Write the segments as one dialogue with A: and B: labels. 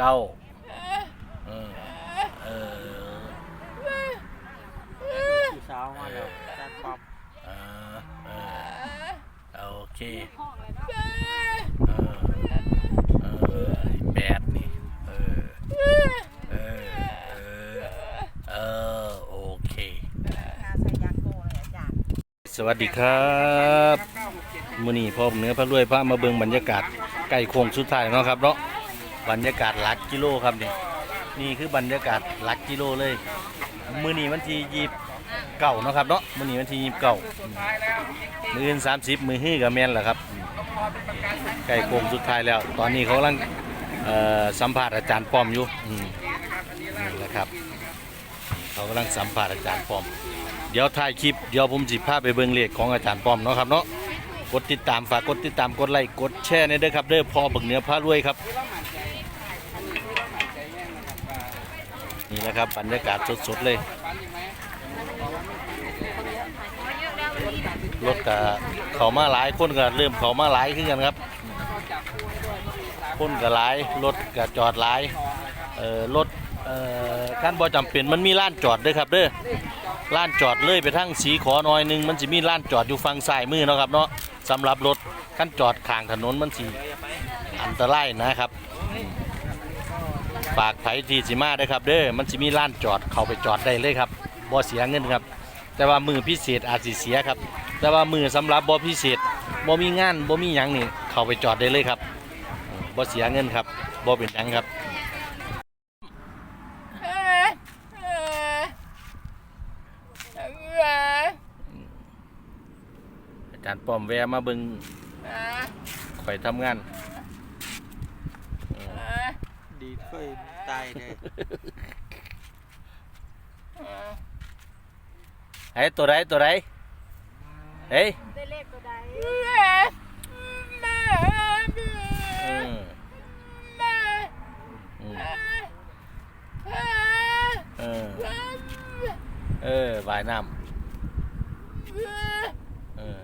A: เก้าเออเออ
B: ผู้สาวมาแล้วอาจารย์ป๊อป
A: เออเออโอเคเออเออแปดนี่เออเออเออเออโอเค
C: นาใส่ยางโกเลยอาจารย์
A: สวัสดีครับมื้อนี้พ่อผมเนื้อพระรวยพระมาเบิ่งบรรยากาศใกล้โค้งสุดท้ายเนาะครับเนาะ บรรยากาศหลักกิโลครับนี่นี่คือบรรยากาศหลักกิโลเลย มื้อนี้วันที่ยีบเก่าเนาะครับเนาะมื้อนี้วันที่ยีบเก่ามืออื่นสามสิบมือฮื้อกับแมนแหละครับใกล้โค้งสุดท้ายแล้ว ตอนนี้เขากำลังสัมภาษณ์อาจารย์ปอมอยู่อืมนี่แหละครับเขากำลังสัมภาษณ์อาจารย์ปอม เดี๋ยวถ่ายคลิปเดี๋ยวผมสิพาไปเบิ่งเลขของอาจารย์ปอมเนาะครับเนาะกดติดตามฝากกดติดตามกดไลค์กดแชร์ในเด้อครับเด้อพอเบิกเหนือพารวยครับ นี่แหละครับบรรยากาศสดๆเลยรถก็เขามาหลายคนก็เริ่มเขามาหลายขึ้นกันครับ คนก็หลายรถก็จอดหลายเอ่อรถเอ่อขั้นบ่จำเป็นมันมีร้านจอดด้อครับเด้อล้านจอดเลยไปทั้งสีขอหน่อยหนึงมันจะมีล้านจอดอยู่ฝั่งซ้ายมือเนาะครับเนาะสำหรับรถขั้นจอดข้างถนนมันสีอันตรายนะครับ ฝากไผทีสิมาได้อครับเด้อมันจะมีล้านจอดเข้าไปจอดได้เลยครับบ่เสียเงินครับ แต่ว่ามือพิเศษอาจสิเสียครับ แต่ว่ามือสำหรับบ่พิเศษบ่มีงานบ่มีหยังนี่เข้าไปจอดได้เลยครับบ่เสียเงินครับบ่เป็นหยังครับอาจารย์ป้อมแวะมาเบิ่งข่อยทำงาน
B: ดีเคยตายเลย
A: เฮ้ยตัวใดตัวใดเฮ้ย
C: ได้เลขตัวใด
A: อืมอืมเออเออว่ายน้ำเออเออ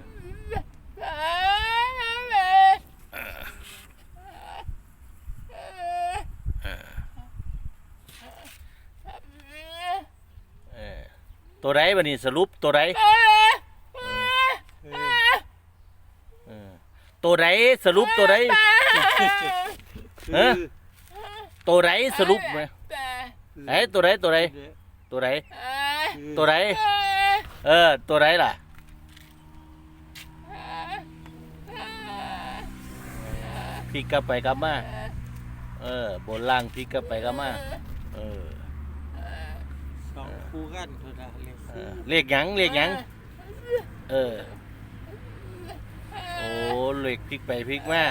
A: ตัวใดบัดนี้สรุปตัวใดเออตัวใดสรุปตัวใดเอ้อตัวใดสรุปไหมเอ้ยตัวใดตัวใดตัวใดตัวใดเออตัวใดล่ะพลิกกลับไปกลับมาเออบนล่างพลิกกลับไปกลับมาเออ
B: สอง คู่กันทุนละเรียก
A: เอ
B: คู่
A: อเลขหยังเลขหยัง เออ โอ้เลขพลิกไปพลิกมา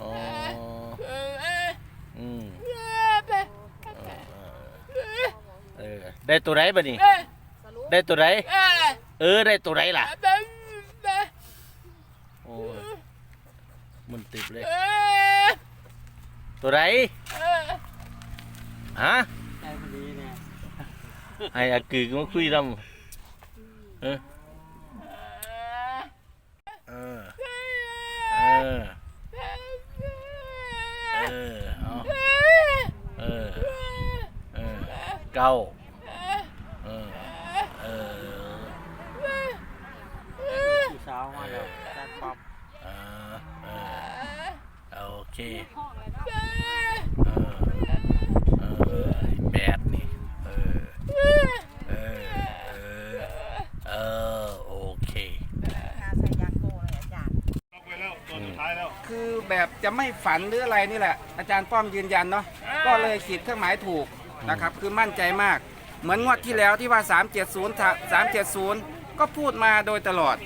A: อ๋ออืมเออ ได้ตัวไหนบ้านี่ได้ตัวไหนเออ ได้ตัวไหนล่ะ โอ้ยมันติดเลย ตัวไหนฮะ
B: ได้พอดี
A: ให้อากือมาคุยดำเออเออเออเออเอาเออเออเก้าเออเออ
B: ผู้สาวมาแล้วอาจารย์ป๊อป
A: เออเออโอเคเออเออแปดนี่เออเออเออเออโอเค
C: นาใส่ยางโกเลยอาจารย์
D: คือแบบจะไม่ฝันหรืออะไรนี่แหละ อาจารย์ป้อมยืนยันเนาะก็เลยขีดเครื่องหมายถูกนะครับคือมั่นใจมาก เหมือนงวดที่แล้วที่ว่า 370 370 ก็พูดมาโดยตลอด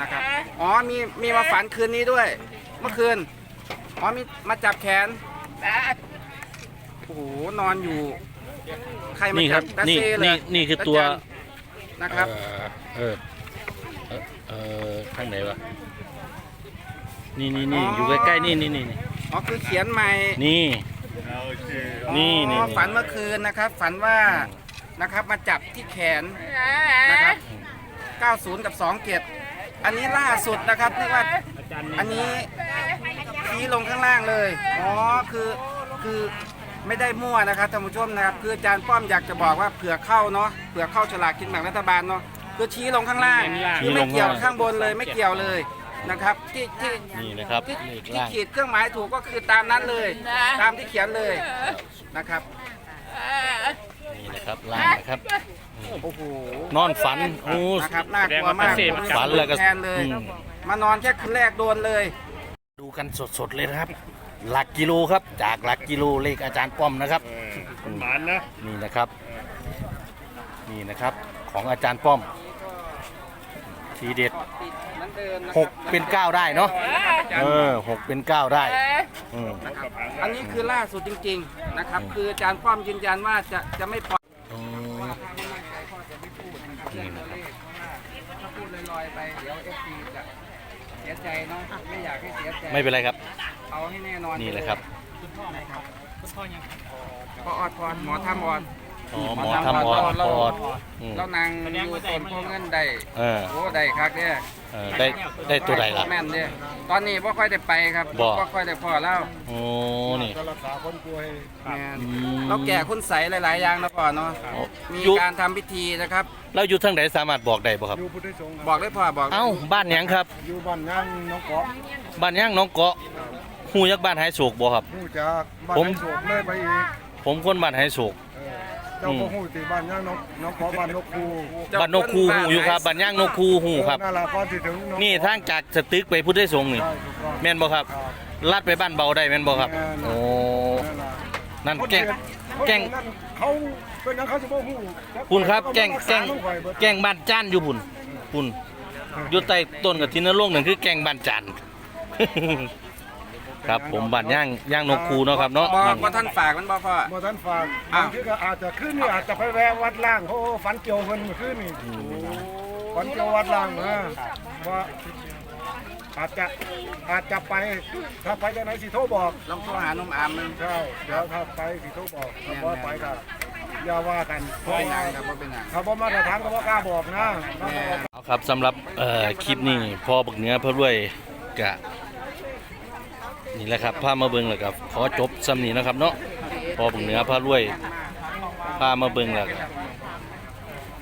D: นะครับอ๋อมีมีมาฝันคืนนี้ด้วย เมื่อคืนอ๋อมีมาจับแขนโอ้โหนอนอยู่ ใครมา
A: นี่ค
D: จั
A: รั
D: บ บตา
A: นี่
D: เซ่เล
A: นี่
D: ย
A: นี่คือตัวา
D: จารย์นะครับ
A: เออเออเออข้างไหนวะ นี่นี่นี่อยู่ใกล้ๆนี่นี่นี่นี่
D: อ๋อคือเขียนใหม่
A: นี่ นี่นี่
D: อ๋อฝันเมื่อคืนนะครับ ฝันว่านะครับมาจับที่แขนนะครับ 90 กับ2เกียรติอันนี้ล่าสุดนะครับเรียกว่าอันนี้ชี้ลงข้างล่างเลย อ๋อคือคือไม่ได้มั่วนะครับท่านผู้ชมนะครับ คืออาจารย์ป้อมอยากจะบอกว่าเผื่อเข้าเนาะเผื่อเข้าฉลากกินแบ่งรัฐบาลเนาะคือชี้ลงข้างล่างคือไม่เกี่ยวข้างบนเลยไม่เกี่ยวเลย นะครับที่ที่
A: นี่นะครับ
D: ที่
A: เลข
D: ที่
A: ล่าง
D: ขีดเครื่องหมายถูกก็คือตามนั้นเลย ตามที่เขียนเลยนะครับ
A: นี่นะครับล่างนะครับ
D: โอ้โห
A: นอนฝันโอ้
D: นะครับน่ากลัวมาก
A: ฝันแล้วก็
D: แทนเลย
A: อืม
D: มานอนแค่คืนแรกโดนเลย
A: ดูกันสดๆเลยนะครับ หลักกิโลครับ จากหลักกิโลเลขอาจารย์ป้อมนะครับ
E: หมานนะ
A: นี่นะครับ นี่นะครับ ของอาจารย์ป้อม ทีเด็ด
D: เหมือนเดิมนะ
A: หกเป็นเก้าได้เนาะเออหกเป็นเก้าได้อืม
D: นะครับอันนี้คือล่าสุดจริง ๆนะครับ คืออาจารย์ป้อมยืนยันว่าจะจะไม่ปล่อย
A: อืมนี่นะครับ
D: ถ้าพูดลอยๆไปเดี๋ยวเอฟซีจะเสียใจเนาะไม่อยากให้เสียใจ
A: ไม่เป็นไรครับ
D: เอาให้แน่นอน
A: นี่แหละครับ
D: พออดพรหมอทำออด
A: อ๋อหมอทำออดปอดอืม
D: แล้วนางอยู่ต้นพวกเงินได้
A: เออ
D: โอ้ได้คักเนี่ย
A: เออได้ได้ตัวใดล่ะ
D: แม่นเด้ตอนนี้บ่ค่อยได้ไปครับ
A: บ่
D: ค่อยได้พอแล้ว
A: โอ้นี่
E: ก็รักษาคนป่วย
D: แม่น
A: อืม
D: เราแก่คุณใสหลาย ๆ อย่างนะพ่อเนาะ
A: โอ้
D: มี
A: อยู่
D: การทำพิธีนะครับ
A: เราอยู่ทางไหนสามารถบอกได้บ่ครับ
E: อยู่พุทธสงฆ์
D: บอกได้พ่อบอก
A: เอ้าบ้านหยังครับ
E: อยู่บ้านย่างน้องเกาะ
A: บ้านหยังหน้องเกาะฮู้ยักบ้านหายโศกบ่ครับ
E: หูจากบ้าน
A: ผม
E: ไร่โศกเลยไปอีก
A: ผมคนบ้านหายโศก
E: เออ เจ้าก็หูที่บ้านย่างน้องน้องเกาะบ้านนกคู
A: บ้านนกคูฮู้อยู่ครับบ้านหยังนกคูฮู้ครับ
E: เออนั่นแหละก่อนที่ถึงอง
A: นี่
E: เกาะ
A: ทางจากสตึกไปพุทธสงฆ์นี่
E: ใช่ถูกต้อง
A: แม่นบ่ครับ
E: ครับ
A: ลัดไปบ้านเบาได้แม่นบ่ครับ
E: แม่น
A: โอ้
E: นั่นล่ะ
A: นั่นแกล้ง
E: คน
A: แกล้ง
E: นั่นเขาเป็นหยังเขาจะบ่ฮู้
A: คุณครับ แกล้งแกล้ง
E: เขาก็มารัษาลข่อยเบิด
A: แกล้งบ้านจานอยู่พุ่นพุ่นอยู่ใต้ต้นกับทินนรงค์นั่นคือแกล้งบ้านจาน ครับผมบ้านย่างย่างนกคูเนาะครับเนาะ
D: บอกว่าท่านฝากมันบ่พ่อ
E: บ่ทันฝาก
D: อ้า
E: บาวงทีก็อาจจะขึ้นนี่อาจจะไปแวะวัดล่างเพราะว่าฝันเกี่ยวเพิ่นเมื่อคืนนี่ฝันเกี่ยววัดล่างนะว่าอาจจะอาจจะไปถ้าไปจะไหนสิโทรบอก
D: ลองโทรหานุ่มอามมัน
E: ใช่เดี๋ยวถ้าไปสิโทรบอกถ้าบ่ไปก็อย่าว่ากันเพ
D: บ่
E: ราะ
D: เป็นหยั
E: ว่าง
D: ครับบ่เป็นหยัง
E: ถ้าบ่มาตรฐานก็บ่กล้าบอกนะ
D: แม่
A: เอาครับสำหรับเอ่อคลิปนี้พ่อบักเหนื้อเพื่อรวยกะ นี่แหละครับพามาเบิงแหล้วกับขอจบซ้ำนี้นะครับเนาะพอบักเหนื้อพารวยพามาเบิงแหล้วก็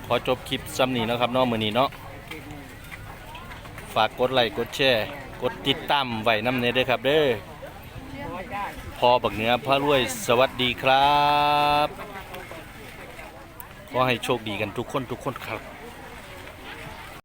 A: ขอจบคลิปซ้ำนี้นะครับเนาะมือนี้เนาะฝากกดไลค์กดแชร์กดติดตามไว้น้ำเนยด้อครับเด้อพอบักเหนื้อพารวยสวัสดีครับ ขอให้โชคดีกันทุกคนทุกคนครับ